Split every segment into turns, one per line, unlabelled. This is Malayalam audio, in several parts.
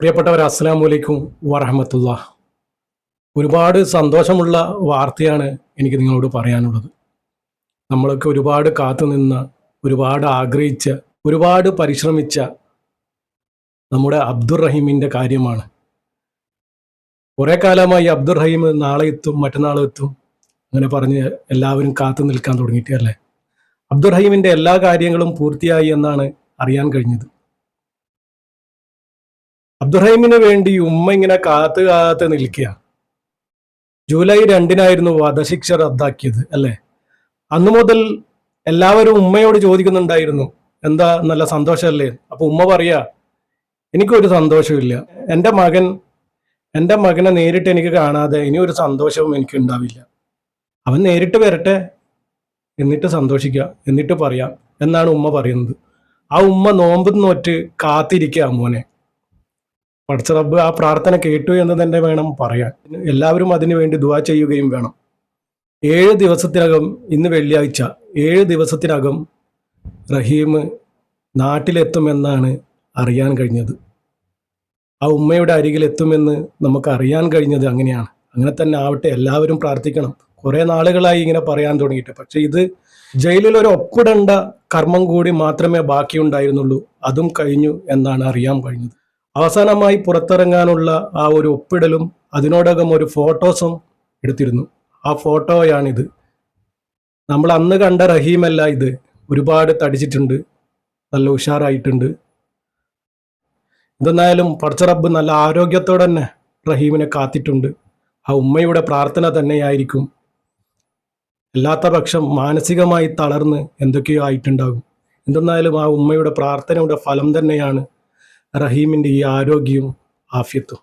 പ്രിയപ്പെട്ടവർ അസ്സാം വലൈക്കും വറഹമത്തുള്ള. ഒരുപാട് സന്തോഷമുള്ള വാർത്തയാണ് എനിക്ക് നിങ്ങളോട് പറയാനുള്ളത്. നമ്മളൊക്കെ ഒരുപാട് കാത്തുനിന്ന ഒരുപാട് ആഗ്രഹിച്ച ഒരുപാട് പരിശ്രമിച്ച നമ്മുടെ അബ്ദുറഹീമിന്റെ കാര്യമാണ്. കുറേ കാലമായി അബ്ദുറഹീം നാളെ എത്തും മറ്റന്നാൾ എത്തും. അങ്ങനെ പറഞ്ഞ് എല്ലാവരും കാത്തു നിൽക്കാൻ തുടങ്ങിയിട്ടല്ലേ അബ്ദുറഹീമിന്റെ എല്ലാ കാര്യങ്ങളും പൂർത്തിയായി എന്നാണ് അറിയാൻ കഴിഞ്ഞത്. അബ്ദുറഹീമിന് വേണ്ടി ഉമ്മ ഇങ്ങനെ കാത്ത് കാത്ത് നിൽക്കുക. ജൂലൈ രണ്ടിനായിരുന്നു വധശിക്ഷ റദ്ദാക്കിയത് അല്ലേ? അന്നു മുതൽ എല്ലാവരും ഉമ്മയോട് ചോദിക്കുന്നുണ്ടായിരുന്നു എന്താ നല്ല സന്തോഷമല്ലേ? അപ്പൊ ഉമ്മ പറയാ എനിക്കൊരു സന്തോഷമില്ല. എന്റെ മകൻ എന്റെ മകനെ നേരിട്ട് എനിക്ക് കാണാതെ ഇനി ഒരു സന്തോഷവും എനിക്ക് ഉണ്ടാവില്ല. അവൻ നേരിട്ട് വരട്ടെ എന്നിട്ട് സന്തോഷിക്കുക എന്നിട്ട് പറയാം എന്നാണ് ഉമ്മ പറയുന്നത്. ആ ഉമ്മ നോമ്പ് നോറ്റ് കാത്തിരിക്കുക മോനെ. പഠിച്ച റബ്ബ് ആ പ്രാർത്ഥന കേട്ടു എന്ന് തന്നെ വേണം പറയാൻ. എല്ലാവരും അതിനു വേണ്ടി ദുവാ ചെയ്യുകയും വേണം. ഏഴ് ദിവസത്തിനകം ഇന്ന് വെള്ളിയാഴ്ച ഏഴ് ദിവസത്തിനകം റഹീം നാട്ടിലെത്തുമെന്നാണ് അറിയാൻ കഴിഞ്ഞത്. ആ ഉമ്മയുടെ അരികിലെത്തുമെന്ന് നമുക്ക് അറിയാൻ കഴിഞ്ഞത് അങ്ങനെയാണ്. അങ്ങനെ തന്നെ ആവട്ടെ എല്ലാവരും പ്രാർത്ഥിക്കണം. കുറേ നാളുകളായി ഇങ്ങനെ പറയാൻ തുടങ്ങിയിട്ട്. പക്ഷേ ഇത് ജയിലിൽ ഒരു ഒപ്പിടേണ്ട കർമ്മം കൂടി മാത്രമേ ബാക്കിയുണ്ടായിരുന്നുള്ളൂ. അതും കഴിഞ്ഞു എന്നാണ് അറിയാൻ കഴിഞ്ഞത്. അവസാനമായി പുറത്തിറങ്ങാനുള്ള ആ ഒരു ഒപ്പിടലും അതിനോടകം ഒരു ഫോട്ടോസും എടുത്തിരുന്നു. ആ ഫോട്ടോയാണിത്. നമ്മൾ അന്ന് കണ്ട റഹീമല്ല ഇത് ഒരുപാട് തടിച്ചിട്ടുണ്ട്. നല്ല ഉഷാറായിട്ടുണ്ട്. എന്തെന്നായാലും പടച്ച റബ്ബ് നല്ല ആരോഗ്യത്തോടെ തന്നെ റഹീമിനെ കാത്തിട്ടുണ്ട്. ആ ഉമ്മയുടെ പ്രാർത്ഥന തന്നെയായിരിക്കും. അല്ലാത്ത പക്ഷം മാനസികമായി തളർന്ന് എന്തൊക്കെയോ ആയിട്ടുണ്ടാകും. എന്തെന്നായാലും ആ ഉമ്മയുടെ പ്രാർത്ഥനയുടെ ഫലം തന്നെയാണ് റഹീമിന്റെ ഈ ആരോഗ്യവും ആഫ്യത്തും.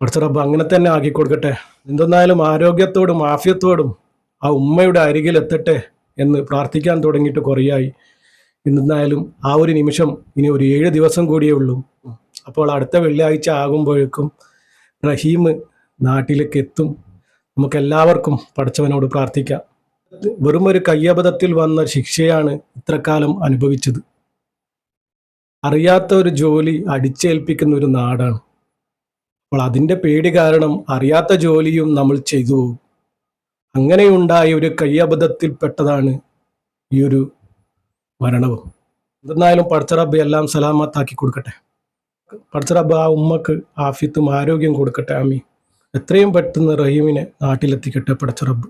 പഠിച്ച റബ്ബ് അങ്ങനെ തന്നെ ആക്കി കൊടുക്കട്ടെ. എന്തെന്നായാലും ആരോഗ്യത്തോടും ആഫ്യത്തോടും ആ ഉമ്മയുടെ അരികിൽ എത്തട്ടെ എന്ന് പ്രാർത്ഥിക്കാൻ തുടങ്ങിയിട്ട് കുറേയായി. എന്തെന്നായാലും ആ ഒരു നിമിഷം ഇനി ഒരു ഏഴ് ദിവസം കൂടിയേ ഉള്ളൂ. അപ്പോൾ അടുത്ത വെള്ളിയാഴ്ച ആകുമ്പോഴേക്കും റഹീം നാട്ടിലേക്ക് എത്തും. നമുക്ക് എല്ലാവർക്കും പഠിച്ചവനോട് പ്രാർത്ഥിക്കാം. വെറും ഒരു കയ്യബദ്ധത്തിൽ വന്ന ശിക്ഷയാണ് ഇത്രക്കാലം അനുഭവിച്ചത്. അറിയാത്ത ഒരു ജോലി അടിച്ചേൽപ്പിക്കുന്ന ഒരു നാടാണ്. അപ്പോൾ അതിന്റെ പേടി കാരണം അറിയാത്ത ജോലിയും നമ്മൾ ചെയ്തു പോകും. അങ്ങനെയുണ്ടായ ഒരു കയ്യബദ്ധത്തിൽപ്പെട്ടതാണ് ഈ ഒരു മരണവും. എന്തെന്നായാലും പടച്ചറബ് എല്ലാം സലാമത്താക്കി കൊടുക്കട്ടെ. പടച്ചറബ് ആ ഉമ്മക്ക് ആഫിത്തും ആരോഗ്യം കൊടുക്കട്ടെ ആമി എത്രയും പെട്ടെന്ന് റഹീമിനെ നാട്ടിലെത്തിക്കട്ടെ പടച്ചറബ്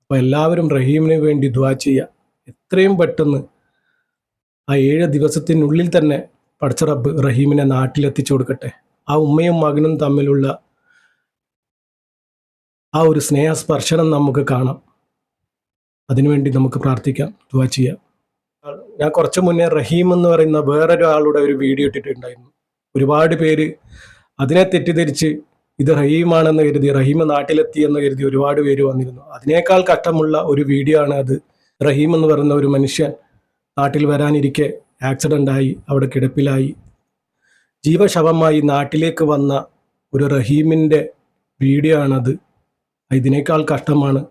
അപ്പോൾ എല്ലാവരും റഹീമിന് വേണ്ടി ദ്വാ ചെയ്യുക. എത്രയും പെട്ടെന്ന് ആ ഏഴ് ദിവസത്തിനുള്ളിൽ തന്നെ പടച്ച റബ്ബ് റഹീമിനെ നാട്ടിലെത്തിച്ചു കൊടുക്കട്ടെ. ആ ഉമ്മയും മകനും തമ്മിലുള്ള ആ ഒരു സ്നേഹസ്പർശനം നമുക്ക് കാണാം. അതിനുവേണ്ടി നമുക്ക് പ്രാർത്ഥിക്കാം ദുവാ ചെയ്യാം. ഞാൻ കുറച്ച് മുന്നേ റഹീം എന്ന് പറയുന്ന വേറൊരാളുടെ ഒരു വീഡിയോ ഇട്ടിട്ടുണ്ടായിരുന്നു. ഒരുപാട് പേര് അതിനെ തെറ്റിദ്ധരിച്ച് ഇത് റഹീമാണെന്ന് കരുതി റഹീം നാട്ടിലെത്തി എന്ന് കരുതി ഒരുപാട് പേര് വന്നിരുന്നു. അതിനേക്കാൾ കഷ്ടമുള്ള ഒരു വീഡിയോ ആണ് അത്. റഹീം എന്ന് പറയുന്ന ഒരു മനുഷ്യൻ നാട്ടിൽ വരാനിരിക്കെ ആക്സിഡന്റായി അവിടെ കിടപ്പിലായി. ജീവശവമായി നാട്ടിലേക്ക് വന്ന ഒരു റഹീമിന്റെ വീഡിയോ ആണത് ഇതിനേക്കാൾ കഷ്ടമാണ്.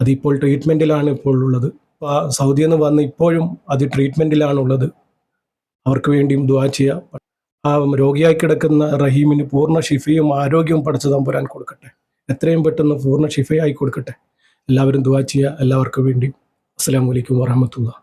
അതിപ്പോൾ ട്രീറ്റ്മെന്റിലാണ് ഇപ്പോൾ ഉള്ളത്. സൗദിയിൽ നിന്ന് വന്ന് ഇപ്പോഴും അത് ട്രീറ്റ്മെന്റിലാണുള്ളത് അവർക്ക് വേണ്ടിയും ദുവാ ചെയ്യാം. ആ രോഗിയായി കിടക്കുന്ന റഹീമിന് പൂർണ ഷിഫയും ആരോഗ്യവും പഠിച്ചു തമ്പുരാൻ കൊടുക്കട്ടെ. എത്രയും പെട്ടെന്ന് പൂർണ ഷിഫയായി കൊടുക്കട്ടെ. എല്ലാവരും ദുവാ ചെയ്യുക എല്ലാവർക്കും വേണ്ടിയും. അസ്സാം വലൈക്കും വാഹമത്തുള്ള